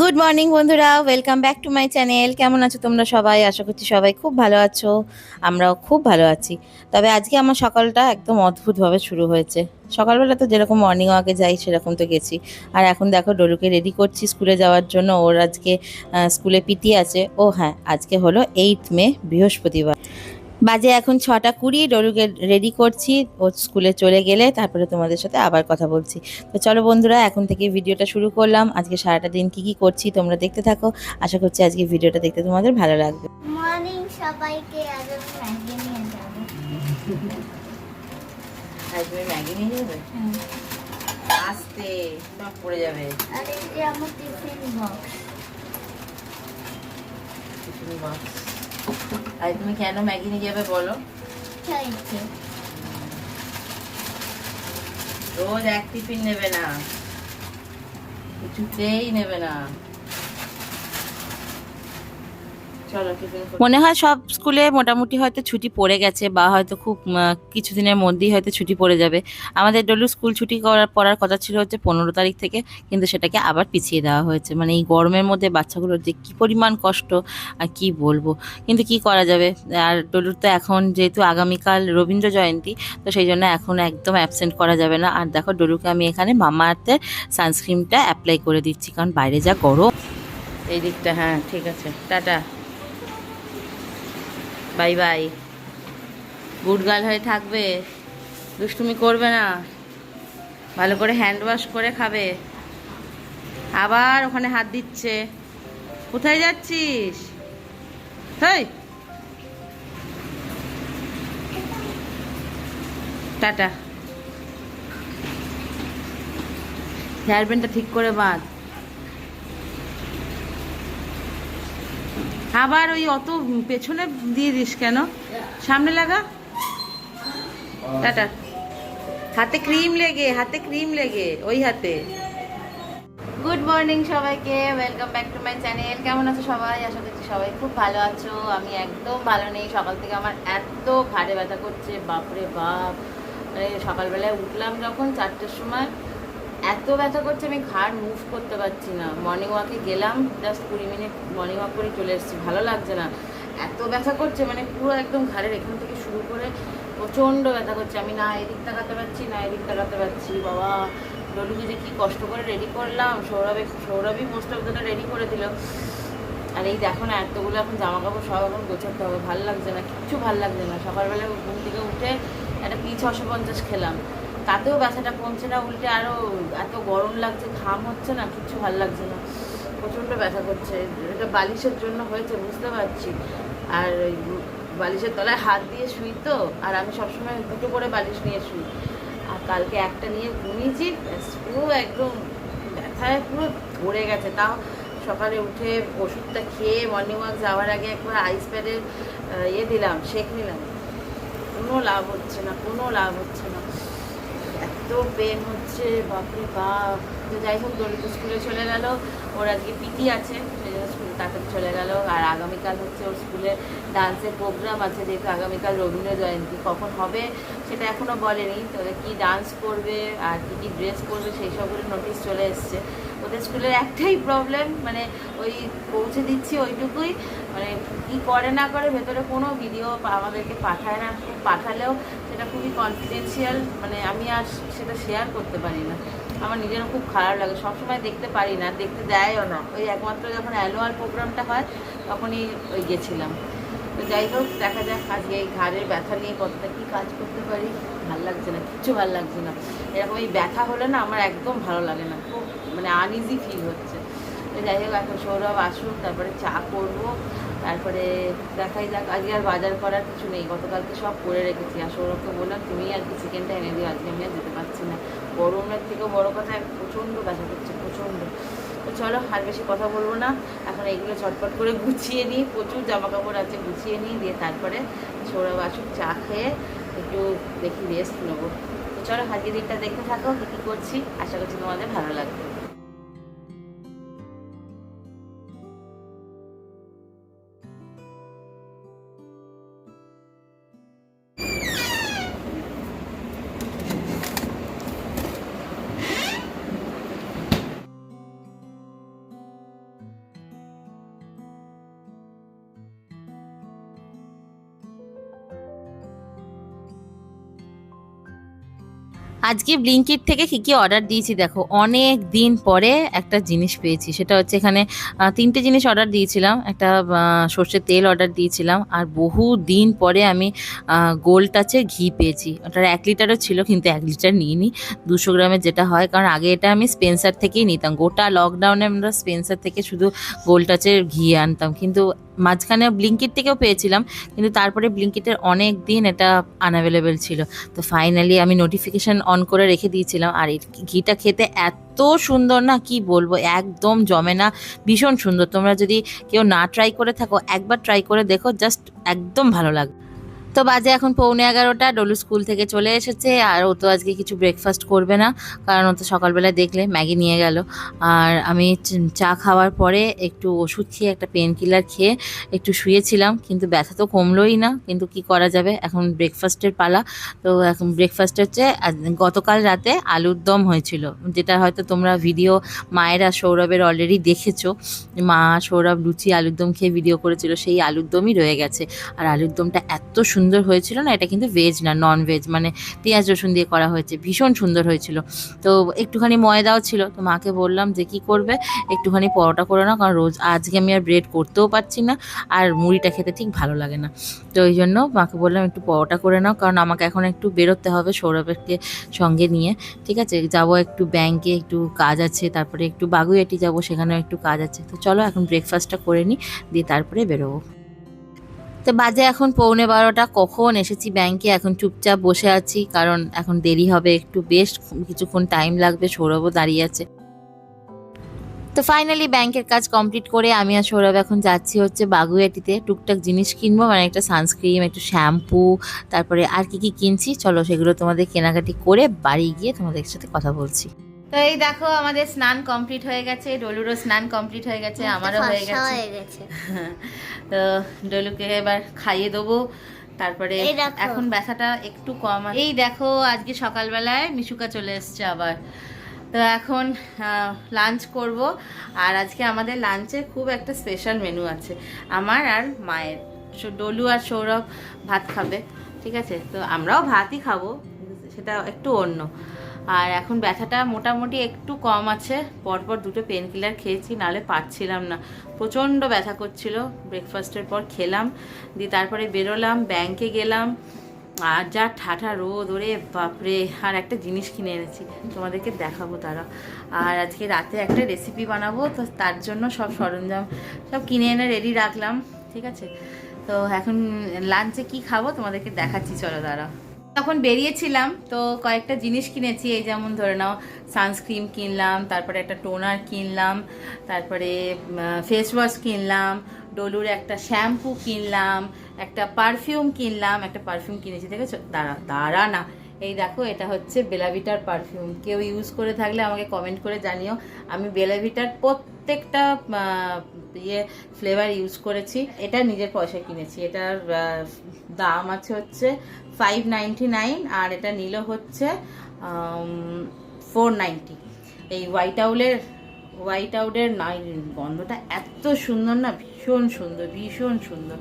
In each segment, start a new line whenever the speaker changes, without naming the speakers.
Good morning বন্ধুরা। Welcome back to my channel কেমন আছো তোমরা সবাই? আশা করছি সবাই খুব ভালো আছো। আমরাও খুব ভালো আছি। তবে আজকে আমার সকালটা একদম অদ্ভুতভাবে শুরু হয়েছে। সকালবেলা তো যেরকম মর্নিং ওয়াকে যাই, সেরকম তো গেছি। আর এখন দেখো, ডলুকে রেডি করছি স্কুলে যাওয়ার জন্য। ওর আজকে স্কুলে পিটি আছে। ও হ্যাঁ আজকে হলো এইট মে, বৃহস্পতিবার। বাজে এখন ছটা কুড়ি ডলুকে রেডি করছি ও স্কুলে চলে গেলে তারপরে তোমাদের সাথে আবার কথা বলছি। তো চলো বন্ধুরা এখন থেকে ভিডিওটা শুরু করলাম। আজকে সারাটা দিন কি কি করছি তোমরা দেখতে থাকো। আশা করছি আজকে ভিডিওটা দেখতে তোমাদের ভালো লাগবে।
মর্নিং সবাইকে আজ ম্যাগি নিয়ে যাব।
তুমি ম্যাগি নিয়ে যাবে? আসতে সব পড়ে যাবে।
আর এই যে আমার টিফিন বক্স।
আর তুমি কেন ম্যাগি নিয়ে যাবে বলো? রোজ এক টিফিন নেবে না। কিছুতেই নেবে না। মনে হয় সব স্কুলে মোটামুটি হয়তো ছুটি পড়ে গেছে বা হয়তো খুব কিছুদিনের মধ্যেই হয়তো ছুটি পড়ে যাবে। আমাদের ডলু স্কুল ছুটি করার পড়ার কথা ছিল হচ্ছে পনেরো তারিখ থেকে কিন্তু সেটাকে আবার পিছিয়ে দেওয়া হয়েছে। মানে এই গরমের মধ্যে বাচ্চাগুলোর যে কী পরিমাণ কষ্ট আর কি বলব? কিন্তু কি করা যাবে? আর ডলুর তো এখন যেহেতু আগামীকাল রবীন্দ্র জয়ন্তী তো সেই জন্য এখন একদম অ্যাবসেন্ট করা যাবে না। আর দেখো ডলুকে আমি এখানে মামা আর্থের সানস্ক্রিনটা অ্যাপ্লাই করে দিচ্ছি কারণ বাইরে যা গরম। এই দিকটা হ্যাঁ ঠিক আছে। Tata. Bye bye. Good girl হয়ে থাকবে। দুষ্টুমি করবে না। ভালো করে হ্যান্ড ওয়াশ করে খাবে। আবার ওখানে হাত দিচ্ছে। কোথায় যাচ্ছিস? টাটা। হেয়ার ঠিক করে বাঁধ। আবার ওই অত পেছনে দিয়ে দিস কেন? সামনে লাগা? টাটা। হাতে ক্রিম লেগে, হাতে ক্রিম লেগে, ওই হাতে। গুড মর্নিং সবাইকে welcome back to my channel কেমন আছো সবাই? আশা করছি সবাই খুব ভালো আছো। আমি একদম ভালো নেই। সকাল থেকে আমার এত ঘাড়ে ব্যথা করছে, বাপরে বাপ। মানে সকালবেলায় উঠলাম যখন চারটের সময় এত ব্যথা করছে, আমি ঘাড় মুভ করতে পারছি না। মর্নিং ওয়াকে গেলাম জাস্ট কুড়ি মিনিট মর্নিং ওয়াক করে চলে এসেছি। ভালো লাগছে না। এত ব্যথা করছে মানে পুরো একদম ঘাড়ের এখান থেকে শুরু করে প্রচণ্ড ব্যথা করছে। আমি না এদিক তাকাতে পারছি, না এদিক তাকাতে পারছি। বাবা ডলুকে যে কী কষ্ট করে রেডি করলাম। সৌরভে, সৌরভই মোস্ট অফ দ্য রেডি করে দিল। আর এই দেখো না, এতগুলো এখন জামা কাপড় সব এখন গোছাতে হবে। ভালো লাগছে না, কিচ্ছু ভালো লাগছে না। সকালবেলা ঘুম থেকে উঠে একটা পি ছশো পঞ্চাশ খেলাম। তাতেও ব্যথাটা কমছে না, উল্টে আরও এত গরম লাগছে, ঘাম হচ্ছে না, কিচ্ছু ভালো লাগছে না। প্রচণ্ড ব্যথা করছে, এটা বালিশের জন্য হয়েছে, বুঝতে পারছি। আর বালিশের তলায় হাত দিয়ে শুই তো, আর আমি সবসময় দুটো করে বালিশ নিয়ে শুই। আর কালকে একটা নিয়ে ঘুমিয়েছি পুরো একদম ব্যথায় পুরো ধরে গেছে। তাও সকালে উঠে ওষুধটা খেয়ে মর্নিং ওয়াক যাওয়ার আগে একবার আইস প্যাডের ইয়ে দিলাম শেক নিলাম। কোনো লাভ হচ্ছে না, কোনো লাভ হচ্ছে না। এত পেন হচ্ছে, বাপরে বাপ। তো যাই হোক দলিত স্কুলে চলে গেল। ওর আজকে পিটি আছে স্কুলে তাড়াতাড়ি চলে গেল। আর আগামীকাল হচ্ছে ওর স্কুলে ডান্সের প্রোগ্রাম আছে, যেহেতু আগামীকাল রবীন্দ্র জয়ন্তী। কখন হবে সেটা এখনও বলেনি। তো কী ডান্স করবে, আর কী কী ড্রেস করবে, সেই সবগুলো নোটিশ চলে এসছে। ওদের স্কুলের একটাই প্রবলেম মানে ওই পৌঁছে দিচ্ছি ওইটুকুই। মানে কি করে না করে ভেতরে কোনো ভিডিও আমাদেরকে পাঠায় না। পাঠালেও সেটা খুবই কনফিডেন্সিয়াল মানে আমি আর সেটা শেয়ার করতে পারি না। আমার নিজেরও খুব খারাপ লাগে। সবসময় দেখতে পারি না, দেখতে দেয়ও না। ওই একমাত্র যখন অ্যানুয়াল প্রোগ্রামটা হয়, তখনই ওই গেছিলাম। তো যাই হোক, দেখা যাক আজকে এই ঘাড়ের ব্যথা নিয়ে কতটা কী কাজ করতে পারি। ভালো লাগছে না, কিচ্ছু ভালো লাগছে না। এরকম এই ব্যথা হলে না আমার একদম ভালো লাগে না। খুব মানে আনইজি ফিল হচ্ছে। যাই হোক, এখন সৌরভ আসুক, তারপরে চা করব। তারপরে দেখাই যাক, আজকে আর বাজার করার কিছু নেই, গতকালকে সব করে রেখেছি। আর সৌরভকে বললাম, তুমি আর কি চিকেনটা এনে দিও, আজকে আমি আর যেতে পারছি না। গরমের থেকেও বড় কথা প্রচণ্ড ব্যথা করছে, প্রচণ্ড। তো চলো, আর বেশি কথা বলব না। এখন এইগুলো চটপট করে গুছিয়ে নিই, প্রচুর জামা কাপড় আছে, গুছিয়ে নিই, দিয়ে তারপরে সৌরভ আসুক, চা খেয়ে একটু দেখি রেস্ট নেব। তো চলো আজকে দিনটা দেখতে থাকো কী করছি, আশা করছি তোমাদের ভালো লাগবে। আজকে ব্লিঙ্কিট থেকে কি কি অর্ডার দিয়েছি দেখো, অনেক দিন পরে একটা জিনিস পেয়েছি। সেটা হচ্ছে এখানে তিনটে জিনিস অর্ডার দিয়েছিলাম। একটা সর্ষের তেল অর্ডার দিয়েছিলাম। আর বহু দিন পরে আমি গোল টাচের ঘি পেয়েছি। ওটার এক লিটারও ছিল, কিন্তু এক লিটার নিইনি। দুশো গ্রামের যেটা হয়, কারণ আগে এটা আমি স্পেন্সার থেকেই নিতাম। গোটা লকডাউনে আমরা স্পেন্সার থেকে শুধু গোল টাচের ঘি আনতাম। কিন্তু মাঝখানে ব্লিঙ্কিট থেকেও পেয়েছিলাম, কিন্তু তারপরে ব্লিঙ্কিটের অনেক দিন এটা আনঅ্যাভেলেবেল ছিল। তো ফাইনালি আমি নোটিফিকেশান অন করে রেখে দিয়েছিলাম, আর ঘিটা খেতে এত সুন্দর না, কি বলব, একদম জমে না, ভীষণ সুন্দর। তোমরা যদি কেউ না ট্রাই করে থাকো, একবার ট্রাই করে দেখো জাস্ট একদম ভালো লাগবে। তো বাজে এখন পৌনে এগারোটা, ডলু স্কুল থেকে চলে এসেছে আর ও তো আজকে কিছু ব্রেকফাস্ট করবে না, কারণ ও তো সকালবেলায় দেখলে ম্যাগি নিয়ে গেল। আর আমি চা খাওয়ার পরে একটু ওষুধ খেয়ে, একটা পেন কিলার খেয়ে একটু শুয়েছিলাম, কিন্তু ব্যথা তো কমলোই না, কিন্তু কি করা যাবে? এখন ব্রেকফাস্টের পালা। তো এখন ব্রেকফাস্ট হচ্ছে গতকাল রাতে আলুর দম হয়েছিল, যেটা হয়তো তোমরা ভিডিও মায়েরা সৌরভের অলরেডি দেখেছ। মা সৌরভ লুচি আলুর দম খেয়ে ভিডিও করেছিল, সেই আলুর দমই রয়ে গেছে। আর আলুর দমটা এত সুন্দর হয়েছিল না, এটা কিন্তু ভেজ না নন ভেজ মানে পেঁয়াজ রসুন দিয়ে করা হয়েছে, ভীষণ সুন্দর হয়েছিল। তো একটুখানি ময়দাও ছিল, তো মাকে বললাম যে কি করবে, একটুখানি পরোটা করে নাও, কারণ রোজ আজকে আমি আর ব্রেড করতেও পারছি না, আর মুড়িটা খেতে ঠিক ভালো লাগে না। তো ওই জন্য মাকে বললাম একটু পরোটা করে নাও, কারণ আমাকে এখন একটু বেরোতে হবে সৌরভকে সঙ্গে নিয়ে, ঠিক আছে? যাব একটু ব্যাংকে একটু কাজ আছে, তারপরে একটু বাগুইয়াটি যাব, সেখানেও একটু কাজ আছে। তো চলো এখন ব্রেকফাস্টটা করে নিই দিয়ে তারপরে বেরোবো। তো বাজে এখন পৌনে বারোটা, কখন এসেছি ব্যাংকে, এখন চুপচাপ বসে আছি, কারণ এখন দেরি হবে একটু বেশ, কিছুক্ষণ টাইম লাগবে, সৌরভও দাঁড়িয়ে আছে। তো ফাইনালি ব্যাংকের কাজ কমপ্লিট করে আমি আর সৌরভ এখন যাচ্ছি হচ্ছে বাগুইয়াটিতে, টুকটাক জিনিস কিনবো মানে একটা সানস্ক্রিন একটু শ্যাম্পু তারপরে আর কি কি কিনছি, চলো সেগুলো তোমাদের কেনাকাটি করে বাড়ি গিয়ে তোমাদের সাথে কথা বলছি। তো এই দেখো আমাদের স্নান কমপ্লিট হয়ে গেছে ডলুরও স্নান কমপ্লিট হয়ে গেছে আমারও হয়ে গেছে। তো ডলুকে এবার খাইয়ে দেবো তারপরে এখন ব্যথাটা একটু কম এই দেখো আজকে সকালবেলায় মিশুকা চলে এসছে আবার। তো এখন লাঞ্চ করব আর আজকে আমাদের লাঞ্চে খুব একটা স্পেশাল মেনু আছে। আমার আর মায়ের। ডলু আর সৌরভ ভাত খাবে ঠিক আছে? তো আমরাও ভাতই খাব সেটা একটু অন্য। আর এখন ব্যথাটা মোটামুটি একটু কম আছে। পরপর দুটো পেন কিলার খেয়েছি, নালে পারছিলাম না। প্রচণ্ড ব্যথা করছিল। ব্রেকফাস্টের পর খেলাম, দিয়ে তারপরে বেরোলাম ব্যাংকে গেলাম। আর যা ঠাঠা রোদ, ওরে বাপরে! আর একটা জিনিস কিনে এনেছি, তোমাদেরকে দেখাবো তারা। আর আজকে রাতে একটা রেসিপি বানাবো, তো তার জন্য সব সরঞ্জাম সব কিনে এনে রেডি রাখলাম, ঠিক আছে? তো এখন লাঞ্চে কি খাব তোমাদেরকে দেখাচ্ছি, চলো দাঁড়া তখন বেরিয়েছিলাম, তো কয়েকটা জিনিস কিনেছি, এই যেমন ধরে নাও সানস্ক্রিন কিনলাম, তারপরে একটা টোনার কিনলাম, তারপরে ফেস ওয়াশ কিনলাম, ডলুর একটা শ্যাম্পু কিনলাম, একটা পারফিউম কিনলাম, একটা পারফিউম কিনেছি, দেখেছ? দাঁড়া দাঁড়া না এই দেখো, এটা হচ্ছে বেলাভিটার পারফিউম কেউ ইউজ করে থাকলে আমাকে কমেন্ট করে জানিও। আমি বেলাভিটার প্রত্যেকটা ইয়ে ফ্লেভার ইউজ করেছি। এটা নিজের পয়সা কিনেছি। এটার দাম আছে হচ্ছে ফাইভ নাইন আর এটা নিল হচ্ছে ফোর এই হোয়াইট আউলের হোয়াইট আউটের নাই গন্ধটা এত সুন্দর না? ভীষণ সুন্দর ভীষণ সুন্দর।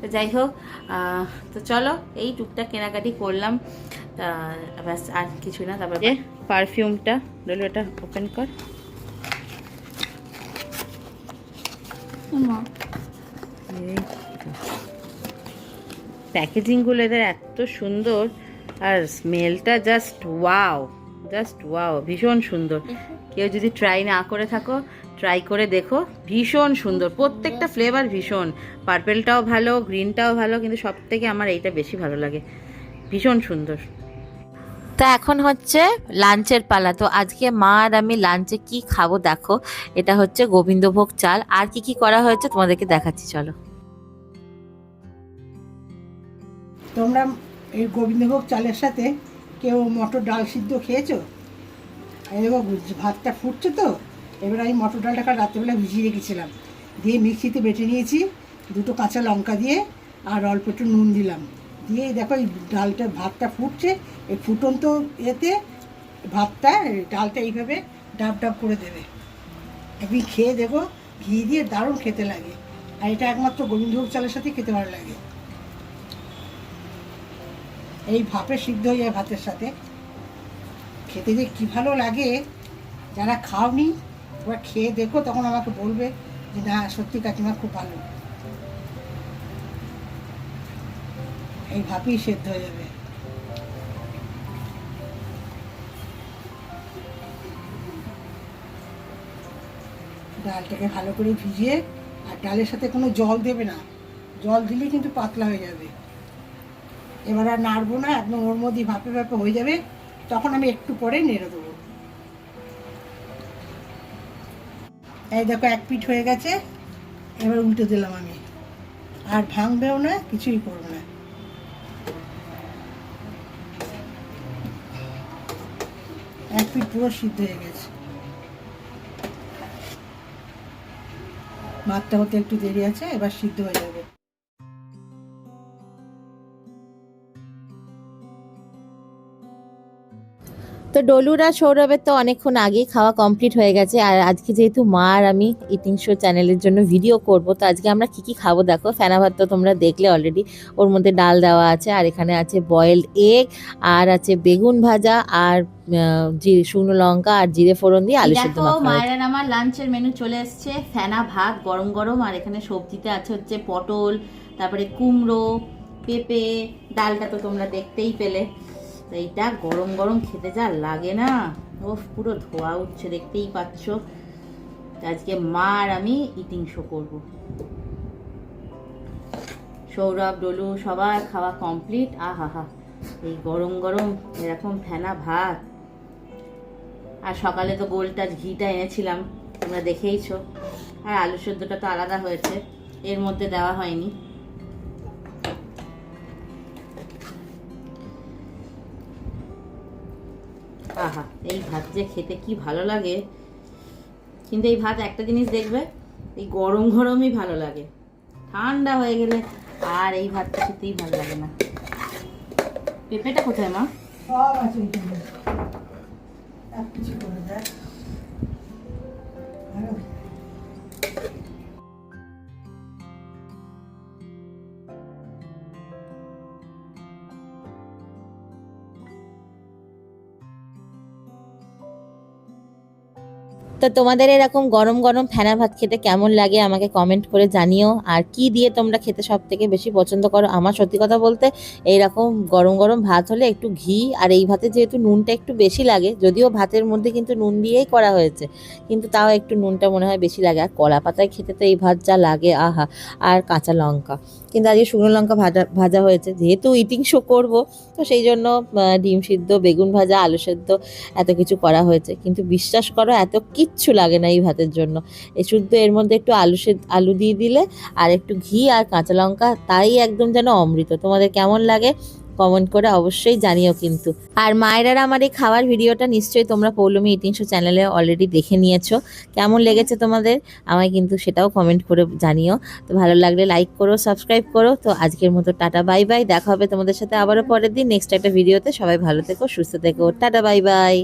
তো যাই হোক আহ, তো চলো এই টুকটা কেনাকাটি করলাম। তা ব্যাস আর কিছু না তারপরে পারফিউমটা রইল এটা ওপেন কর। প্যাকেজিংগুলো এদের এত সুন্দর আর স্মেলটা জাস্ট ওয়াও জাস্ট ওয়াও ভীষণ সুন্দর। কেউ যদি ট্রাই না করে থাকো ট্রাই করে দেখো। ভীষণ সুন্দর। প্রত্যেকটা ফ্লেভার ভীষণ। পার্পেলটাও ভালো গ্রিনটাও ভালো কিন্তু সব থেকে আমার এইটা বেশি ভালো লাগে। ভীষণ সুন্দর। তো এখন হচ্ছে লাঞ্চের পালা। তো আজকে মা আর আমি লাঞ্চে কি খাব দেখো। এটা হচ্ছে গোবিন্দভোগ চাল। আর কি কি করা হয়েছে তোমাদেরকে দেখাচ্ছি চলো।
তোমরা এই গোবিন্দভোগ চালের সাথে কেউ মটর ডাল সিদ্ধ খেয়েছো? এই দেখো ভাতটা ফুটছে তো। এবার আমি মটর ডালটাকে রাত্রেবেলা ভিজিয়ে রেখেছিলাম। দিয়ে মিক্সিতে বেটে নিয়েছি, দুটো কাঁচা লঙ্কা দিয়ে, আর অল্প একটু নুন দিলাম। দিয়ে দেখো এই ডালটা, ভাতটা ফুটছে, এই ফুটন্ত এতে ভাতটা ডালটা এইভাবে ডাব ডাব করে দেবে। একদিন খেয়ে দেখো, ঘি দিয়ে দারুণ খেতে লাগে। আর এটা একমাত্র গোবিন্দভোগ চালের সাথে খেতে ভালো লাগে। এই ভাপে সিদ্ধ হয়ে যায় ভাতের সাথে। খেতে যে কী ভালো লাগে, যারা খাওনি এবার খেয়ে দেখো, তখন আমাকে বলবে যে, না, সত্যি কাকিমা, খুব ভালো। এই ভাপেই সেদ্ধ হয়ে যাবে। ডালটাকে ভালো করে ভিজিয়ে, আর ডালের সাথে কোনো জল দেবে না। জল দিলে কিন্তু পাতলা হয়ে যাবে। এবার আর নাড়বো না, একদম ওর মধ্যে ভাপে ভাপে হয়ে যাবে। তখন আমি একটু পরে নেড়ে দেবো। এই দেখো, এক পিঠ হয়ে গেছে। এবার উল্টে দিলাম আমি। আর ভাঙবেও না, কিছুই করব না। এক পিঠ পুরো সিদ্ধ হয়ে গেছে। ভাতটা হতে একটু দেরি আছে, এবার সিদ্ধ হয়ে যাবে।
ডলুর সৌরভের তো অনেকক্ষণ আগেই খাওয়া কমপ্লিট হয়ে গেছে। আর আজকে যেহেতু মা আর আমি ইটিং শো চ্যানেলের জন্য ভিডিও করব তো আজকে আমরা কি কি খাব দেখো। ফেনা ভাত তো তোমরা দেখলে অলরেডি ওর মধ্যে ডাল দেওয়া আছে আর এখানে আছে বয়েলড এগ আর আছে বেগুন ভাজা আর শুকনো লঙ্কা আর জিরে ফোড়ন দিয়ে আলু সেদ্ধ মাখা।
মায়ের আমার লাঞ্চের মেনু চলে এসছে। ফেনা ভাত গরম গরম আর এখানে সবজিতে আছে হচ্ছে পটল তারপরে কুমড়ো পেঁপে ডালটা তো তোমরা দেখতেই পেলে। এইটা গরম গরম খেতে যা লাগে না। ও পুরো ধোয়া উঠছে, দেখতেই পাচ্ছ। আজকে মা আর আমি ইটিং শো করব। সৌরভ, ডলু সবার খাওয়া কমপ্লিট আহা হা এই গরম গরম এরকম ফেনা ভাত। আর সকালে তো গোলটা ঘিটা এনেছিলাম, তোমরা দেখেইছো। আর আলু সেদ্ধটা তো আলাদা হয়েছে, এর মধ্যে দেওয়া হয়নি। আহা, এই ভাত যে খেতে কি ভালো লাগে। কিন্তু এই ভাত একটা জিনিস দেখবে, এই গরম গরমই ভালো লাগে। ঠান্ডা হয়ে গেলে আর এই ভাতটা খেতেই ভালো লাগে না। পেঁপেটা কোথায় মা?
সব আছে
তো তোমাদের এরকম গরম গরম ফেনা ভাত খেতে কেমন লাগে আমাকে কমেন্ট করে জানিও। আর কি দিয়ে তোমরা খেতে সব থেকে বেশি পছন্দ করো? আমার সত্যি কথা বলতে এইরকম গরম গরম ভাত হলে একটু ঘি আর এই ভাতে যেহেতু নুনটা একটু বেশি লাগে, যদিও ভাতের মধ্যে কিন্তু নুন দিয়েই করা হয়েছে, কিন্তু তাও একটু নুনটা মনে হয় বেশি লাগে। আর কলা পাতায় খেতে তো এই ভাত যা লাগে, আহা! আর কাঁচা লঙ্কা। কিন্তু আজকে শুকনো লঙ্কা ভাজা ভাজা হয়েছে। যেহেতু ইটিং শো করব, তো সেই জন্য ডিম সিদ্ধ, বেগুন ভাজা, আলু সেদ্ধ এত কিছু করা হয়েছে। কিন্তু বিশ্বাস করো, এত কিচ্ছু লাগে না এই ভাতের জন্য। এই শুদ্ধ এর মধ্যে একটু আলু সেদ্ধ আলু দিয়ে দিলে, আর একটু ঘি আর কাঁচা লঙ্কা, তাই একদম যেন অমৃত। তোমাদের কেমন লাগে? কমেন্ট করে অবশ্যই জানিও কিন্তু। আর মায়েরার আমার এই খাওয়ার ভিডিওটা নিশ্চয়ই তোমরা পৌলমি ইটিং শো চ্যানেলে অলরেডি দেখে নিয়েছো। কেমন লেগেছে তোমাদের? আমায় কিন্তু সেটাও কমেন্ট করে জানিও। তো ভালো লাগলে লাইক করো সাবস্ক্রাইব করো। তো আজকের মতো টাটা বাই বাই দেখা হবে তোমাদের সাথে আবারও পরের দিন। নেক্সট একটা ভিডিওতে সবাই ভালো থেকো, সুস্থ থেকো। Tata bye by